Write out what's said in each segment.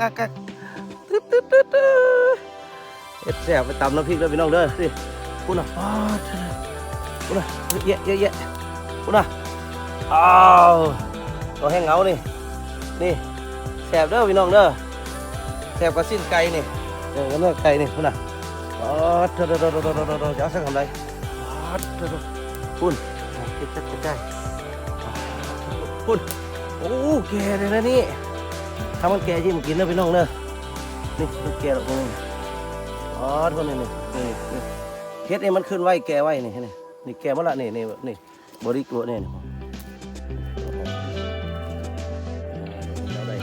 กักกักตึ๊ดตึ๊ดตึ๊ดเอ็ดแซ่บไปตำน้ำพริกเลยพี่น้องเด้อสิพูดนะอ้าพูดนะเยอะเยอะเยอะพูดนะอ้าวตัวแห้งเหงานี่นี่แซ่บเด้อพี่น้องเด้อแซ่บกว่าสิ้นไก่นี่เออเนื้อไก่นี่พูดนะอ๋อเด้อเด้อเด้อเด้อเด้อเด้อจะเอาสักคำใดอ๋อเด้อเด้อพูดเก็บจัดใกล้ๆพูดโอ้แก่เลยนะนี่ ถ้ามันแก่จริงมันกินเด้อพี่น้องเด้อนี่มันแก่หรอกนี่อ๋อทุกคนนี่นี่นี่นี่เฮ็ดนี่มันขึ้นไว้แก่ไว้นี่นี่นี่แก่มาละนี่นี่นี่บริกรนี่นี่อาได้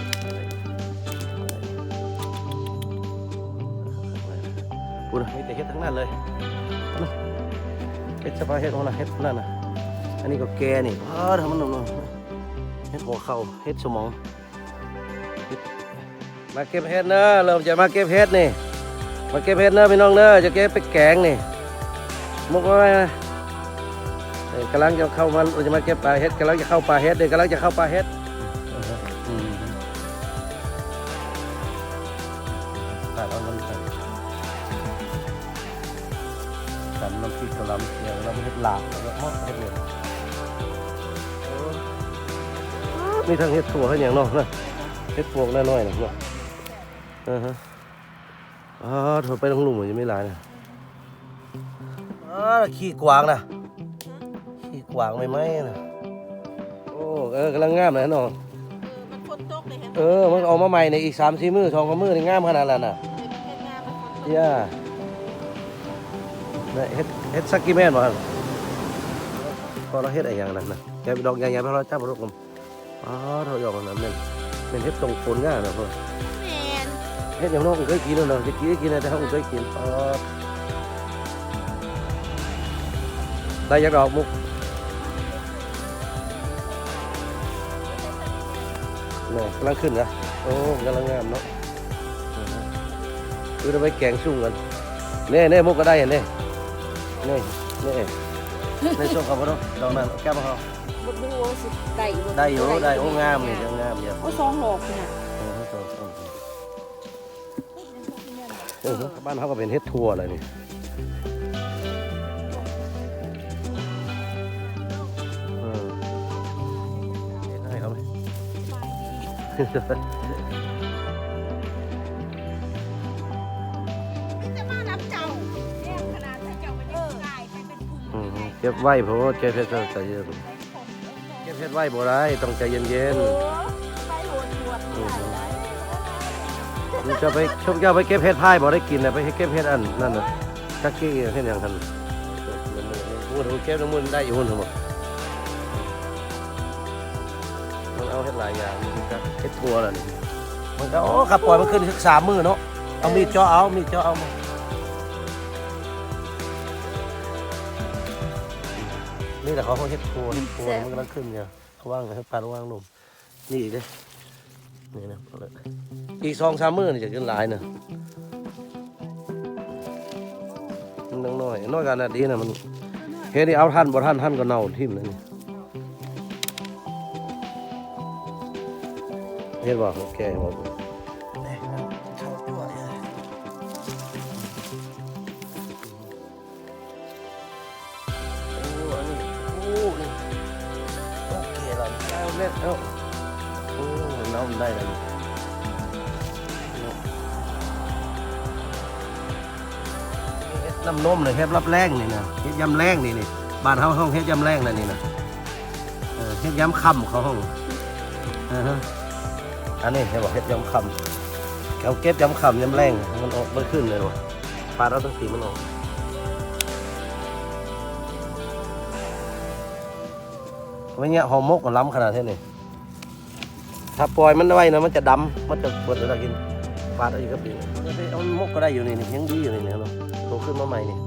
พูดนะมีแต่เฮ็ดทั้งนั้นเลยเฮ็ดสบายเฮ็ดโอ้นะเฮ็ดนั่นน่ะอันนี้ก็แก่นี่อ๋อทำมันนุ่มๆเฮ็ดหัวเข่าเฮ็ดสมอง มาเก็บเฮ็ดเนอะเริ่มจะมาเก็บเฮ็ดนี่ มาเก็บเห็ดเนอะพี่น้องเนอะจะเก็บไปแกงนี่มุกไว้นะเกำลังจะเข้ามาเราจะมาเก็บปลาเห็ดกำลังจะเข้าปลาเห็ดเดี๋ยวกำลังจะเข้าปลาเห็ดตัดเอาน้ำตาลตำน้ำพริกกะลำเดี๋ยวเราไปเห็ดหลาบแล้วก็มอกเห็ดเลืองโอ้มีทั้งเห็ดถั่วเห็ดอย่างเนอกนะเห็ดพวกน้อยๆนะเนาะ ฮะอ๋อถอยไปทางลุมมันยังไม่ลายนะอ๋อขี้กวางนะขี้กวางไม่ไหมนะโอ้เออกำลังงามเลยน้องมันฝนตกเลยเห็นไหมเออมันออกมาใหม่ในอีกสามสี่มือสองสามมือในี่งามขนาดนั้นน่ะเห็นเห็นงานมันฝนตกย่าเนี่ยเฮ็ดเฮ็ดสักกี่แม่นบ่ครับพอเราเฮ็ดอะไรอย่างนั้นนะแกไปดอกใหญ่ๆเพราะเราจับรถผมอ๋อเราหยอกมันนั้นเป็นเป็นเฮ็ดตรงฝนง่ายนะพ่อน เฮ็ดอย่างน้องเคยกินแล้วเนาะจะกินได้กินนะแต่เขาเคยกินอ๋อได้ยักดอกมุกนี่กำลังขึ้นนะโอ้กำลังงามเนาะอือฮึคือเราไปแกงสู้กันเน่เน่มุกก็ได้เห็นเน่เน่เน่ในช่วงเขาบ่ต้องดอกนั้นแก้วบ่เขาบุดูว่าสิได้อยู่บ่ได้อยู่ได้โอ้งามนี่จังงามเยอะโอ้สองหลอกนี่นะเออเข เออบ้านเขาก็เป็นเฮ็ดทัวร์อะไรนี่เออให้เขาไหมจะมาน้ำเจ้าแย่ขนาดถ้าเจ้ามันยังกลายไปเป็นกลุ่มอืมเก็บไว้เพราะว่าเก็บเฮ็ดใจเย็นเก็บเฮ็ดไว้บ่ได้ต้องใจเย็นเอ มันจะไปชมเจ้าไปเก็บเฮ็ดพายบ่ได้กินนะไปเก็บเฮ็ดอันนั่นน่ะจักกี้เฮ็ดหยังทันพูดเก็บน้ำมันได้อยู่หุ่นทั้งหมดมันเอาเฮ็ดหลายอย่างมันก็เฮ็ดทัวร์แล้วนี่มันก็โอ้ขับปล่อยมันขึ้นสักสามมือเนาะเอามีดจาะเอามีดจาะเอามานี่แต่เขาเขาเฮ็ดทัวร์ทัวร์มันกำลังขึ้นเนี่ยเขาว่างให้ปลาว่างลมนี่อีกเด้ นี่นะเอาเลยอีกสองสามมื้อนี่จะขึ้นหลายเนอะมันน้องน้อยน้อยกันนะดีนะมันเฮ็ดนี่เอาท่านบ่ท่านท่านก็เน่าทิ่มเลยนี่เฮ็ดบ่แก่บ่เข้าตัวเลยโอ้อันนี้โอ้นี่โอเคแล้วเอาเล่นเอ้น้ำได้แล้วนี่เฮ็ดน้ำนมเลยเฮ็ดรับแรงนี่นะเฮ็ดยำแรงนี่นี่บ้านเฮาห้องเฮ็ดยำแรงนั่นนี่นะเออเฮ็ดยำค่ำเขาห้องอ่าฮะอันนี้เฮ็ดบอกเฮ็ดยำค่ำเขาเก็บยำค่ำยำแรงมันออกมันขึ้นเลยว่ะปลาเราต้องสีมันออกไม่เงี้ยหอมมกกับล้ำขนาดเท่านี้ ถ้าปล่อยมันไว้นะมันจะดำมันจะปวดเวลากินปาเอาอยู่กับปีมันไปเอามกก็ได้อยู่นี่นี่ยังดีอยู่นี่เนี่ยเนาะโตขึ้นมาใหม่นี่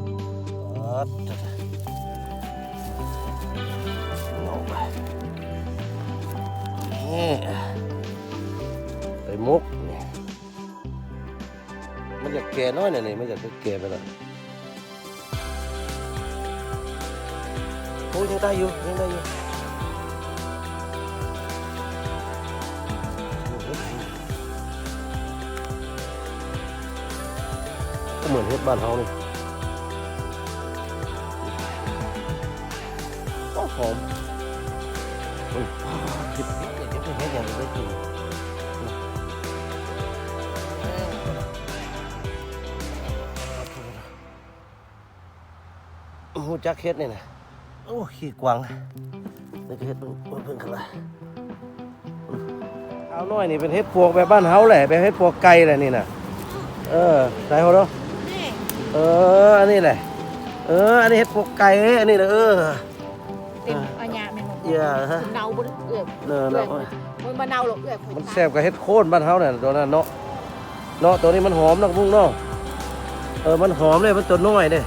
เอาไปนี่ไปมกนี่มันจะแก่น้อยหน่อยนี่มันจะแก่ไปแล้วโอ้ยยังได้อยู่ยังได้อยู่ ก็เหมือนเฮ็ดบ้านเฮานี่โอ้หอมอุ้ยเฮ็ดเฮ็ดเฮ็ดเฮ็ดเฮ็ดอย่างนี้ได้กินโอ้โหจักเฮ็ดนี่นะโอ้ขี้กวางนี่ก็เฮ็ดเพิ่งเพิ่งขึ้นละเอาหน่อยนี่เป็นเฮ็ดปวกแบบบ้านเฮาแหละแบบเฮ็ดปวกไก่แหละนี่นะเออได้เหรอนี่ เอออันนี้แหละเอออันนี้เห็ดปกไก่อันนี้แหละเออ เต็มอัญญาแม่นบ่เหี้ยฮะ เนาบ่เอื้อยเนอะเอื้อเนาะยมันบ่เนาหรอกเอื้อยมันแซ่บกับเห็ดโคนบ้านเฮาเนี่ยตัวนั้นเนาะเนาะตัวนี้มันหอมเนาะพุ่งเนาะเออมันหอมเลยมันตัวน้อยเด้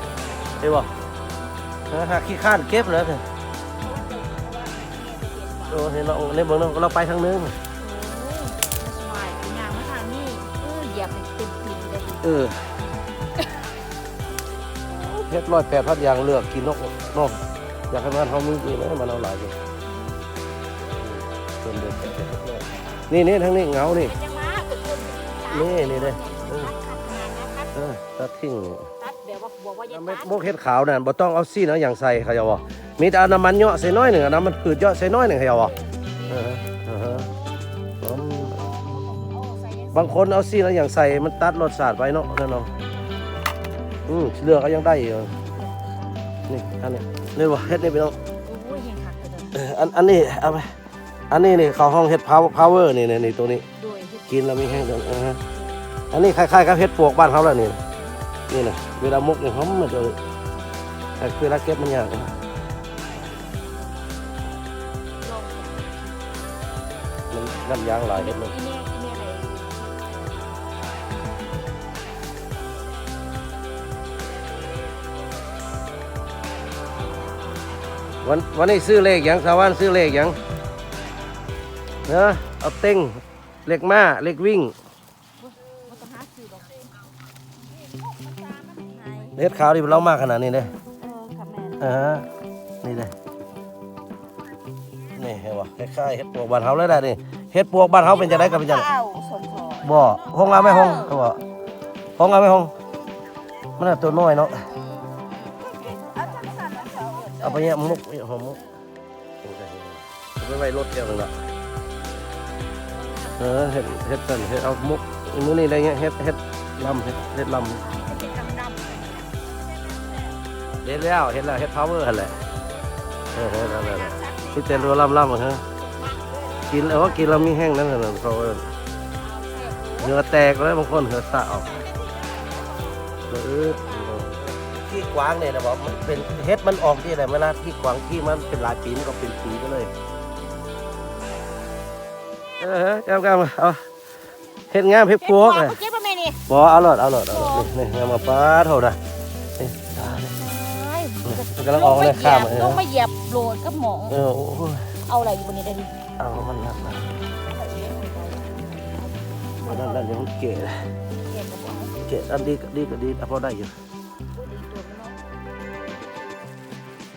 เห็นบ่ฮะหากขี้ข้านเก็บแล้วเถอะโอ้เห็นเนาะในเบิ่งเนาะเราไปทางนึงโอ้ยสบายอัญญามาทางนี้เออเหยียบให้เต็มตีนเลยเออ เฮ็ดร้อยแปดพันอย่างเลือกกินเนกเนาะอยากให้มันเฮามีจริงนะมันเอาหลายอยู่เพิ่นเดือดแปดเฮ็ดร้อยนี่นี่ทางนี้เหงานี่จังหวะคือคนนี่นี่เด้เออตัดเออตัดทิ้งตัดแบบว่าบอกว่าอย่าเม็ตัดดโมกเห็ดขาวนั่นบ่ต้องเอาซี่นะอย่างใส่เขาจะว่ามีแต่เอาน้ำมันเยาะใส่น้อยหนึ่งเอาน้ำมันพืชเยาะใส่น้อยหนึ่งเขาจะว่าเออเอออืมเอาใส่ในบางคนเอาซี่นะอย่างใส่มันตัดรสชาติไปเนาะนั่นเนาะ อืมเลือกก็ยังได้อยู่นี่อันนี้นี่ว่าเฮ็ดนี่พี่น้องโอ้ยแห้งคักเด้อเอออันอันนี้เอาไปอันนี้นี่เขาห้องเฮ็ดพาวพาวเวอร์นี่นี่นี่ตัวนี้ โดยที่กินแล้วมีแห้งเดินอ่าฮะอันนี้คล้ายๆกับเห็ดปวกบ้านเขาแล้วนี่นี่นะเวลามุกนี่หอมเหมือนเดิมแต่เวลาเก็บมันยากนะลองมันน้ำยางหลายเห็ดมันอีเมลอีเมลอะไวันวันนี้ซื้อเลขหยังสาวันซื้อเลขหยังเนอะเอาเต็งเลขม้าเลขวิ่งมันต้องหาซื้อดอกเห็ดขาวที่เรามากขนาดนี้เลยเออค่ะแม่อ่าฮะนี่เลยนี่เห็นป่คล้ายๆเห็ดปวกบ้านเขาเลยได้นี่เห็ดปวกบ้านเขาเป็นจะได้กับเป็นจังเอ้าสมพรบ่ห้องเอาไหม่ห้องเขาบอกห้องเอาไหม่ห้องมันน่ะตัวน้อยเนาะ เอาไปเนี่ยมุกหอมมุกเอาไว้รถเดียวนึงละเออเห็ดเห็ดสันเห็ดเอามุกมื้นี้อะไรเงี้ยเห็ดเห็ดลำเห็ดเห็ดลำเห็ดแล้วเห็ดแล้วเห็ดพาวเวอร์หั่นแหละเออเออนั่นแหละที่เต็มรัวลำลำเหรอฮะกินแล้วว่ากินแล้วมีแห้งนั่นน่ะเขาเอิ้นเหงื่อแตกแล้วบางคนเหงื่อสะออกเออ วางเนี่ยนะบอกมันเป็นเห็ดมันออกที่ไหนเวลาที่กวางที่มันเป็นหลายปีมันก็เป็นปีไปเลย เออแก้มแก้มเอาเฮ็ดงามเฮ็ดๆพวกเลเลยยเก็บมาแม่นี่บ่เอาหลอดเอาหลอดเอาหลอดนี่นี่งามมาป้าเท่าน่ะนี่ตาเนี่ยเอ้ยมันกำลังออกเลยข้ามเลยลงมาเหยียบโหลดกับหมองเออโอ้ยเอาอะไรอยู่บนนี้ได้ดิเอามันนักนะมันนั่นนั่นยังเก๋เลยเก็บกับหมองเก๋อันดีก็ดีก็ดีเอาพอได้อยู่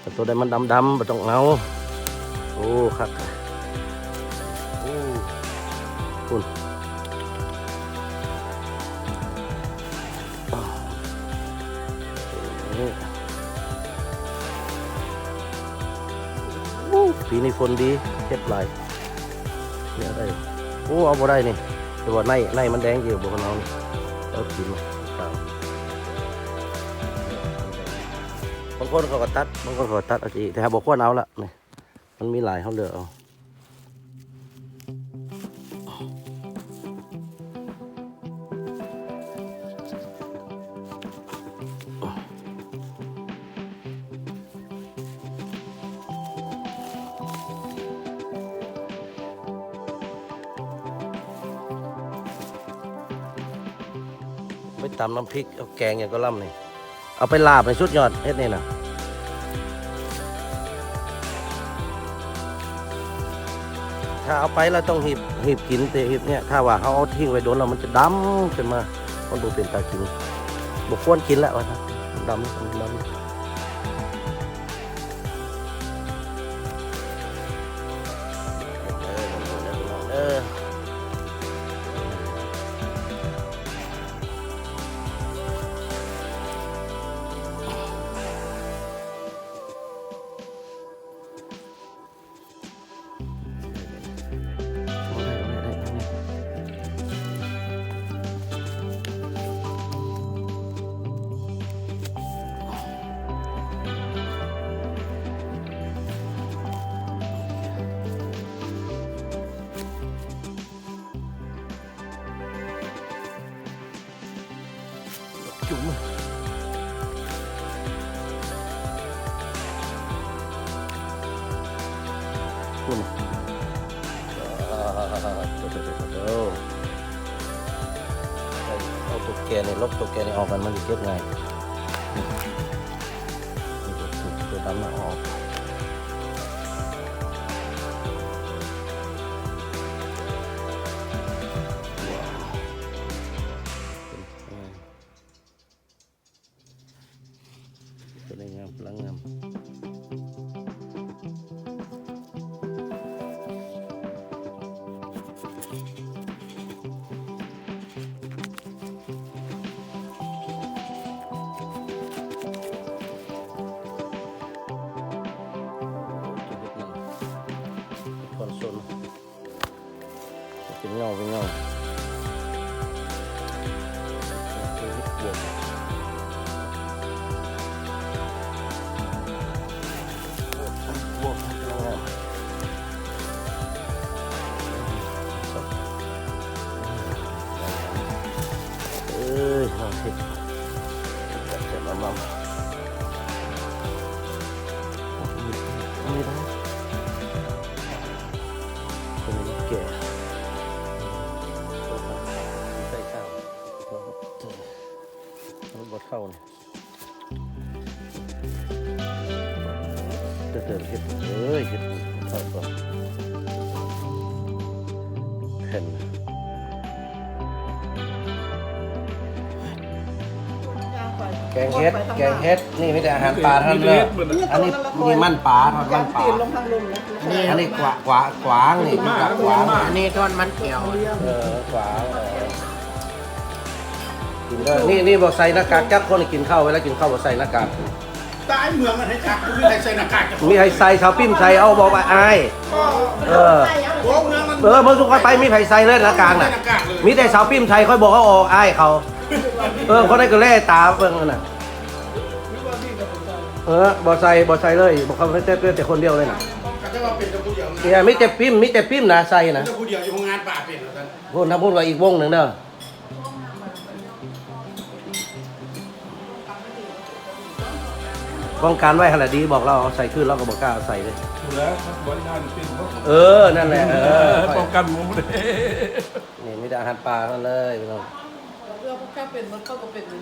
ต่ตัวใดมันดำดำๆบ่ต้องเอาโอ้คักโอ้คุณอ้าวนี่อู้ปีนี้ฝนดีเฮ็ดหลายเนี่ยได้โอ้เอาบ่ได้นี่แต่ว่าในในมันแดงอยู่บ่คนเอานี่เอากินมา ครับบางคนเขาก็ตัดบางคนเขาก็ตัดเอาสิแต่ถ้าบ่ควรเอาละนี่มันมีหลายเขาเลือกเอาไปตำน้ำพริกเอาแกงอย่างก็ล่ำนี่ เอาไปลาบในชุดยอดเฮ็ดนี่นะถ้าเอาไปเราต้องหีบหีบกินแต่หีบเนี่ยถ้าว่าเขาเอาทิ้งไว้โดนเรามันจะดำขึ้นมามันดูเป็นตากินบกควนกินแล้ววะนะดำดำ ตัวแกเนี่ยลบตัวแกเนี่ยออกกันมันจะเก็บไงนี่ตัวดำมาออก เป็ มันบดเข้าเนี่ยเติมเห็ดเอ้ยเห็ดเข้าก่อนแผ่นแกงเห็ด แกงเห็ด นี่ไม่ได้อาหารปลาท่านเลยอันนี้มีมันปลาทอดมันปลาอันนี้กวากวากวางนี่กวากวางอันนี้ทอดมันแก้วเออกวางเออ กินได้นี่นี่บอกใส่หน้ากากจักคนกินข้าวเวลากินข้าวบอกใส่หน้ากากตายเมืองมันให้จักกูไม่ได้ใส่หน้ากากจะมีไห้ใส่ชาวปิ้มใส่เอาบอกว่าอายเออโอ้เมืองมันเออมึงทุกคนไปมีไผใส่เลยหน้ากากน่ะใส่หน้ากากเลยมีแต่สาวปิ้มไทยค่อยบอกเขาออกอายเขาเออคนนั้นก็แล่ตาเบิ่งนั่นน่ะเออบ่ใส่บ่ใส่เลยบอกเขาไม่แต่แต่คนเดียวเลยน่ะก็จะว่าเป็นเจ้าผู้เดียวนะเนี่ยมีแต่ปิ้มมีแต่ปิ้มนะใส่นะเจ้าผู้เดียวอยู่โรงงานป่าเป็นเหรอท่านพูดนะพูดว่าอีกวงหนึ่งเด้อ ป้องกันไว้ขนาดดีบอกเราเอาใส่ขึ้นเราก็บอกกล้าเอาใส่เลยแล้วบริการเป็นเพราะเออนั่นแหละเออป้องกันหมูเลยนี่มีแต่อาหารปลาเท่านั้นเลยพี่น้องเรือพวกแค่เป็นมันก็เป็นเลย